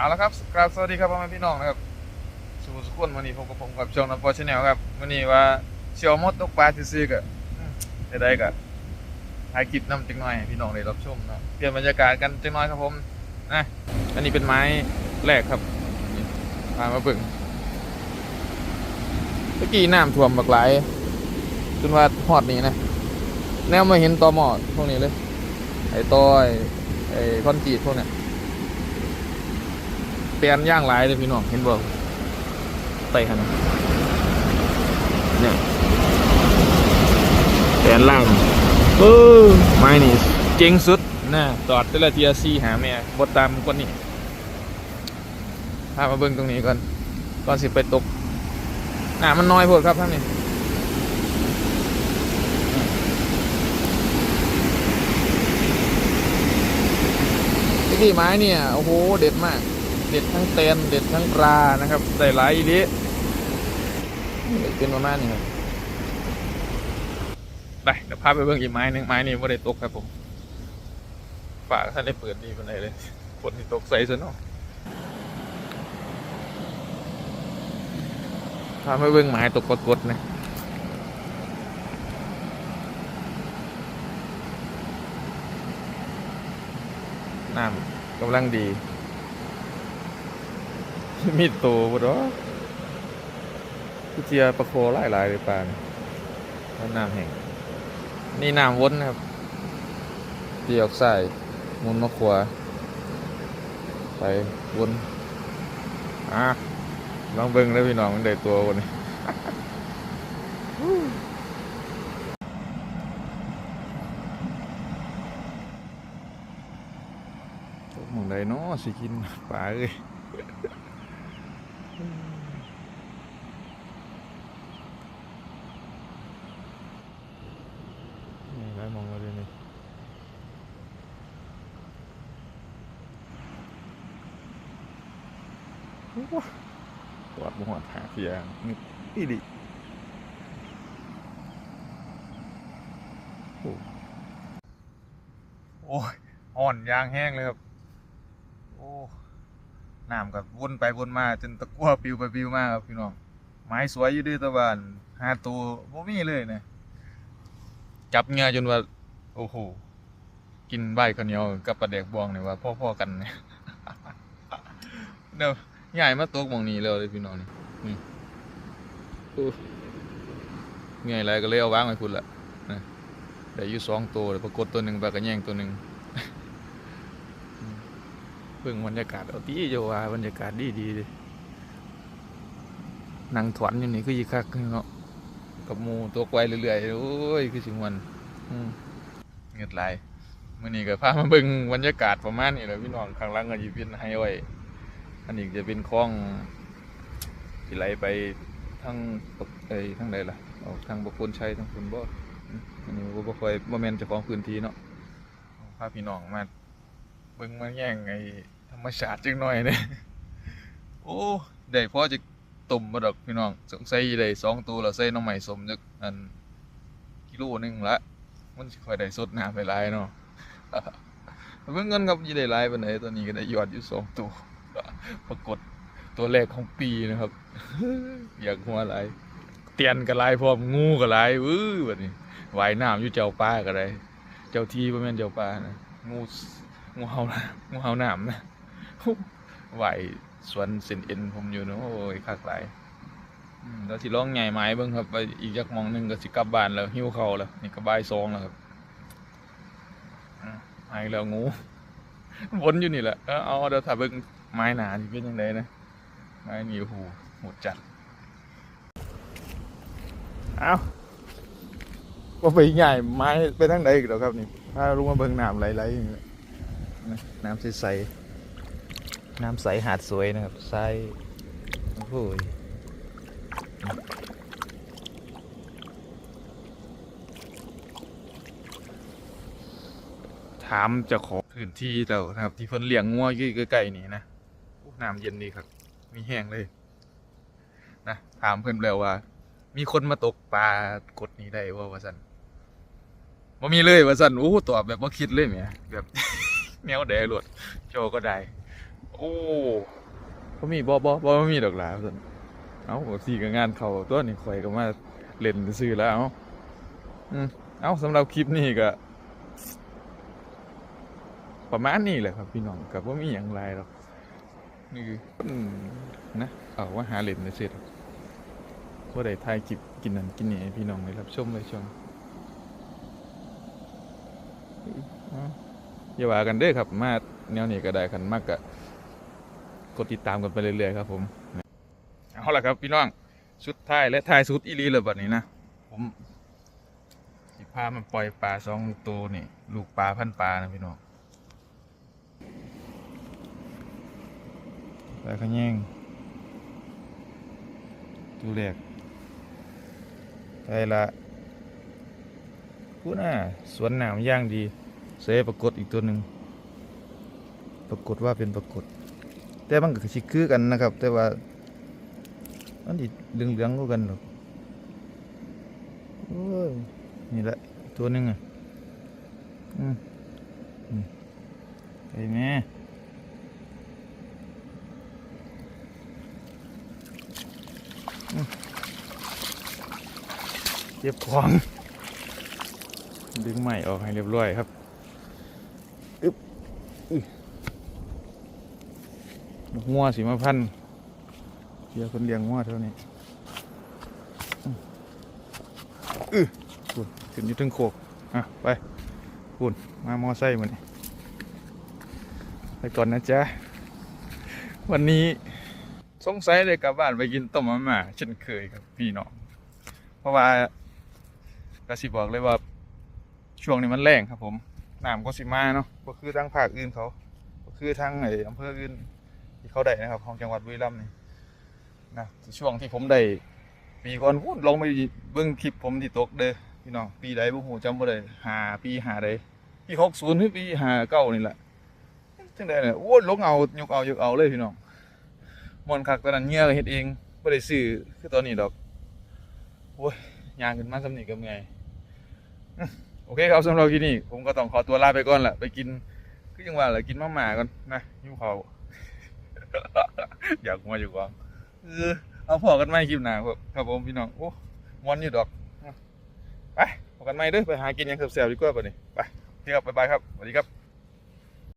เอาละครับกราบสวัสดีครับพ่อแม่พี่น้องนะครับสู่สุขคนวันนี้ผมกับผมกับช่องน้ำปอชแนลครับวันนี้ว่าเชียวมดตกปลาซื่อๆก็อืมได้ได้ก็ถ่ายคลิปนำจังหน่อยพี่น้องได้รับชมเนาะเปลี่ยนบรรยากาศกันจังหน่อยครับผมนะอันนี้เป็นไม้แรกครับพามาเบิ่งเมื่อกี้น้ำท่วมบักหลายจนว่าฮอดนี่นะแนวมาเห็นตอหมอดพวกนี้เลยไอ้ต้อยไอ้คอนกรีตพวกเนี้ย เปลี่ยนย่างหลายเลยพี่น้องเห็นบ่ไต่ขนาดเนี่ยเปลี่ยนล่างเออไม้นี่เจ๋งสุดนะตอดแต่ละเทียซี่หาแม่บดตามคนนี้พามาเบิ่งตรงนี้ก่อนก่อนสิไปตกน่ะมันน้อยพดครับท่านนี่ที่ไม้เนี่ย โอ้โห เด็ดมาก เด็ดทั้งเตนเด็ดทั้งปลานะครับได้หลายอีดีเป็นประมาณนี้ครับไปเดี๋ยวพาไปเบิ่งอีกไม้หนึงไม้นี้ไม่ได้ตกครับผมฝากท่านได้เปิดดีปันไหนเลยฝนที่ตกใส่ซะเนาะพาไปเบิ่งไม้ตกกดๆนะน้ำกำลังดี มีดโตบ่ดอกคือเจียประโคหลายหลายเลยปลาเนี่ยแล้วน้ำแห้งนี่น้ำวนนะครับเตีออกใส่มุนมาขวาไปวนอะลองเบิ่งแล้วพี่น้องมันได้ตัววันนี้มองใดเนาะสิกินปลาเอ้ย นี่ได้มองมาเลยนี่ว้า ปวดหัวหาเสียงนี่อีดิโอ้ยอ่อนยางแห้งเลยครับ โอ้น้ำกับวนไปวนมา จนตะกั่วปิวไปปิวมาครับพี่น้อง ไม้สวยอยู่ด้วยตะวันหาตัวบ่มีเลยนะ จับเงือจนว่า โอ้โห กินใบข้าวเหนียวกับปลาแดกบองเนี่ยว่าพ่อๆกันเนี่ยเดี๋ยว ใหญ่มาตกมองนี้แล้วเลยพี่น้องนี่นี่อู้เงยอะไรก็เลยเอาวางไว้พุ่นละนะได้อยู่สองตัวเลยปรากฏตัวหนึ่งปกระแยงตัวหนึ่งเบิ่งบรรยากาศเอาตีเจ้าว่าบรรยากาศดีดีเลยนั่งถวนอยู่นี่คือยีคักเนาะกับมูตัวไกวเรื่อยๆโอ้ยคือสิมวนเงียดไหลายมื่อนี้ก็พามาเบิ่งบรรยากาศประมาณนี้แหละพี่น้องข้างล่างก็จะเป็นไฮไว้ อันนี้จะเป็นคลองที่ไหลไปทางปกเอ้ทางใดล่ะออกทางบกคนชัยทางคุณบ่อันนี้บ่บ่ค่อยบ่แม่นเจ้าของพื้นที่เนาะพาพี่น้องมาเบิ่งมาแย่งไอ้ธรรมชาติจังหน่อยเนี่ยโอ้ได้พอจะตุ่มมาดอกพี่น้องสงสัยได้สองตัวแล้วใส่น้องใหม่สมจักอันกิโลนึงละมันสิค่อยได้สดน้ำไปหลายเนาะเพิ่งเงินครับยี่ได้หลายปานใดตอนนี้ก็ได้ยอดอยู่สองตัว ปรากฏตัวแรกของปีนะครับ อยากหัวหลายเตียนก็หลายพร้อมงูก็หลายอื้อบัดนี้ว่ายน้ำอยู่เจ้าป่าก็ได้เจ้าที่บ่แม่นเจ้าป่านะงูงูเห่าน้ำงูเห่าน้ำนะไหวสวนเส้นเอ็นผมอยู่นะโอ้ยคักหลแล้วสิร้องใหญ่ไม้เบิ่งครับไปอีกจักมองหนึ่งก็สิกลับบ้านแล้วหิ้วเข้าแล้วนี่ก็บายสองแล้วครับอืมมาอีกแล้วงูวนอยู่นี่แหละเออเอาเดี๋ยวถ้าเบิ่ง ไม้หนาสิเป็นยังไงนะ ไม้นี่โอ้โหโหดจัด เอาว่าไปใหญ่ไม้ไปทางใดอีกแล้วครับนี่ถ้ารู้มาเบิ่งน้ำไหลๆอย่างนี้น้ำใสๆน้ำใสหาดสวยนะครับใสโอ้โหยถามเจ้าของพื้นที่แล้วนะครับ ที่เพิ่นเลี้ยงงัวอยู่ใกล้ๆนี่นะ น้ำเย็นดีครับ มีแห้งเลย นะ ถามเพิ่นแล้วว่า มีคนมาตกปลากดนี้ได้ว่าว่าสันว่ามีเลยว่าสันโอ้ตอบแบบว่าคิดเลยแหมแบบแนวแดหลดโจก็ได้ โอ้โอ้เขามีบ่บ่บ่มีดอกหลาเพิ่นเอ้าบ่สิก็งานเขาตัวนี้ข่อยก็มาเล่นซื่อแล้วเอ้าอืมเอ้าสำหรับคลิปนี้ก็ประมาณนี้แหละครับพี่น้องก็บ่มีหยังหลายหรอก นี่คือนะเอาว่าหาเล่นซื่อๆดอกบ่ได้ถ่ายคลิปกินนั่นกินนี่พี่น้องได้รับชมเลยชมอย่าว่ากันเด้อครับ มาแนวนี้ก็ได้คันมากก็กดติดตามกันไปเรื่อยๆครับ ผมเอาละครับพี่น้องชุดท้ายและท้ายสุดอีหลีเลยแบบนี้นะผมสิพามันปล่อยปลาสองตัวนี่ ลูกปลาพันปลานะพี่น้อง ลาขะแยงตัวแรกได้ละพูดน่ะสวนหนามย่างดีเซปรากฏอีกตัวหนึ่งปรากฏว่าเป็นปรากฏ แต่มันก็สิคือกันนะครับ แต่ว่ามันสิเหลืองๆกว่ากันหรอกโอ้ยนี่แหละตัวหนึ่งอะอืมอืมไปแม่อืม เก็บของ ดึงใหม่ออกให้เรียบร้อยครับอึ๊บอึ๊บนกงัวสีมาพันเดี๋ยวคนเลี้ยงงัวเท่านี้อื้ออื้อคุณขึ้นอยู่ถึงโคกอะไปคุณมามอไซค์มันไปก่อนนะจ๊ะ วันนี้ สงสัยเลยกลับบ้านไปกินต้มมาม่าเช่นเคยครับพี่น้อง เพราะว่ากระสิบอกเลยว่าช่วงนี้มันแรงครับผมน้ำก็สิมาเนาะก็คือทางภาคอื่นเขาก็คือทางไอ้อำเภออื่นที่เขาได้นะครับของจังหวัดบุรีรัมย์นี่นะช่วงที่ผมได้ปีก่อนพูดลองไปเบิ่งคลิปผมที่ตกเด้อพี่น้องปีใดบ่ฮู้จำบ่ได้หาปีหาใดปี60หรือปี59นี่แหละจังได๋เนี่ยโอ้ลงเอายกเอายกเอาเลยพี่น้อง ม่วนคักตอนนั้นเงี้ยเฮ็ดเองบ่ได้ซื้อคือตอนนี้ดอกโอ้ยยางขึ้นมาสำนีก็เมื่อยอื้อโอเคครับสำหรับที่นี่ผมก็ต้องขอตัวลาไปก่อนละไปกินคือจังว่าแหละกินมาม่าก่อนนะหิวข้าอยากมาอยู่กองเออเอาพอกันไหมคลิปหน้าครับครับผมพี่น้องโอ้มวนอยู่ดอกไปพอกันไหมเด้อไปหากินยังแซ่บๆดีกว่าป่ะนี่ไปโอเคครับบ๊ายบายครับสวัสดีครับ